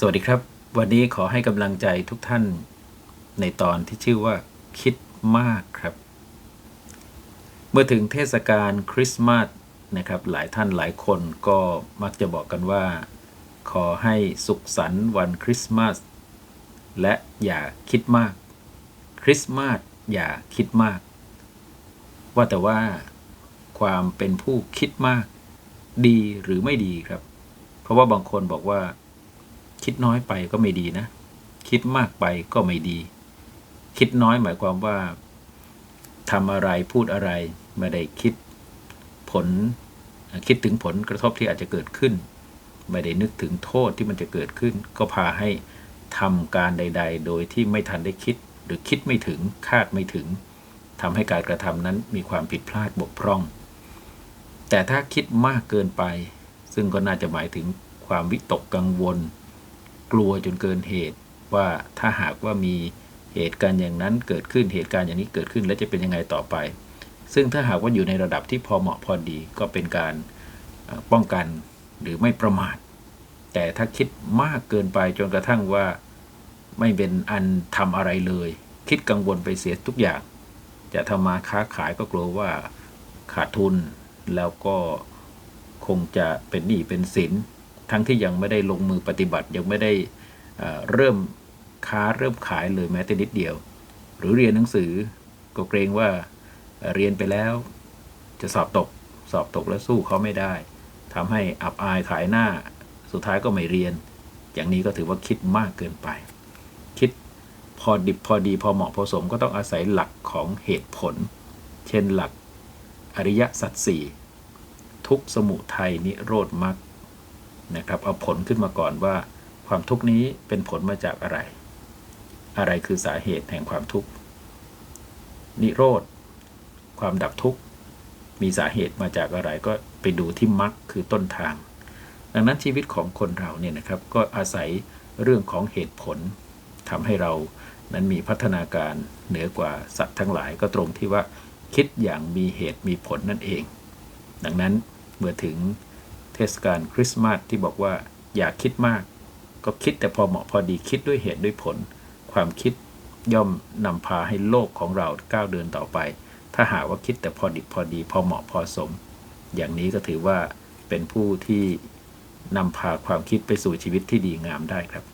สวัสดีครับ วันนี้ขอให้กำลังใจทุกท่านในตอนที่ชื่อว่า คิดมากครับ เมื่อถึงเทศกาลคริสต์มาสนะครับ หลายท่านหลายคนก็มักจะบอกกันว่า ขอให้สุขสันต์วันคริสต์มาสและอย่าคิดมาก คริสต์มาสอย่าคิดมาก ว่าแต่ว่า ความเป็นผู้คิดมาก ดีหรือไม่ดีครับ เพราะว่าบางคนบอกว่า คิดน้อยไปก็ไม่ดีนะ คิดมากไปก็ไม่ดี คิดน้อยหมายความว่าทำอะไรพูดอะไรไม่ได้คิดผล คิดถึงผลกระทบที่อาจจะเกิดขึ้น ไม่ได้นึกถึงโทษที่มันจะเกิดขึ้น ก็พาให้ทำการใด ๆ โดยที่ไม่ทันได้คิด หรือคิดไม่ถึงคาดไม่ถึงทำให้การกระทำนั้นมีความผิดพลาดบกพร่อง แต่ถ้าคิดมากเกินไป ซึ่งก็น่าจะหมายถึงความวิตกกังวล กลัวจนเกินเหตุว่าถ้าหากว่ามีเหตุการณ์อย่างนั้นเกิดขึ้นเหตุการณ์อย่างนี้เกิดขึ้นแล้วจะเป็นยังไงต่อไป ซึ่งถ้าหากว่าอยู่ในระดับที่พอเหมาะพอดีก็เป็นการป้องกันหรือไม่ประมาท แต่ถ้าคิดมากเกินไปจนกระทั่งว่าไม่เป็นอันทำอะไรเลย คิดกังวลไปเสียทุกอย่าง จะทำมาค้าขายก็กลัวว่าขาดทุน แล้วก็คงจะเป็นหนี้เป็นสิน ทั้งที่ยังไม่ได้ลงมือปฏิบัติยังไม่ได้เริ่มค้าเริ่มขายเลยแม้แต่นิดเดียว หรือเรียนหนังสือก็เกรงว่าเรียนไปแล้วจะสอบตกสอบตกแล้วสู้เขาไม่ได้ทำให้อับอายขายหน้าสุดท้ายก็ไม่เรียน อย่างนี้ก็ถือว่าคิดมากเกินไป คิดพอดิบพอดีพอเหมาะพอสมก็ต้องอาศัยหลักของเหตุผล เช่นหลักอริยสัจสี่ทุกสมุทัยนิโรธมรรค นะครับ เอาผลขึ้นมาก่อนว่า ความทุกข์นี้เป็นผลมาจากอะไร อะไรคือสาเหตุแห่งความทุกข์ นิโรธ ความดับทุกข์ มีสาเหตุมาจากอะไรก็ไปดูที่มรรคคือต้นทาง ดังนั้นชีวิตของคนเราเนี่ยนะครับ ก็อาศัยเรื่องของเหตุผลทำให้เรานั้นมีพัฒนาการเหนือกว่าสัตว์ทั้งหลายก็ตรงที่ว่าคิดอย่างมีเหตุมีผลนั่นเอง ดังนั้นเมื่อถึง เทศกาลคริสต์มาสที่บอกว่าอย่าคิดมาก ก็คิดแต่พอเหมาะพอดีคิดด้วยเหตุด้วยผล ความคิดย่อมนำพาให้โลกของเราก้าวเดินต่อไป ถ้าหากว่าคิดแต่พอดิบพอดี พอเหมาะพอสม อย่างนี้ก็ถือว่าเป็นผู้ที่นำพาความคิดไปสู่ชีวิตที่ดีงามได้ครับ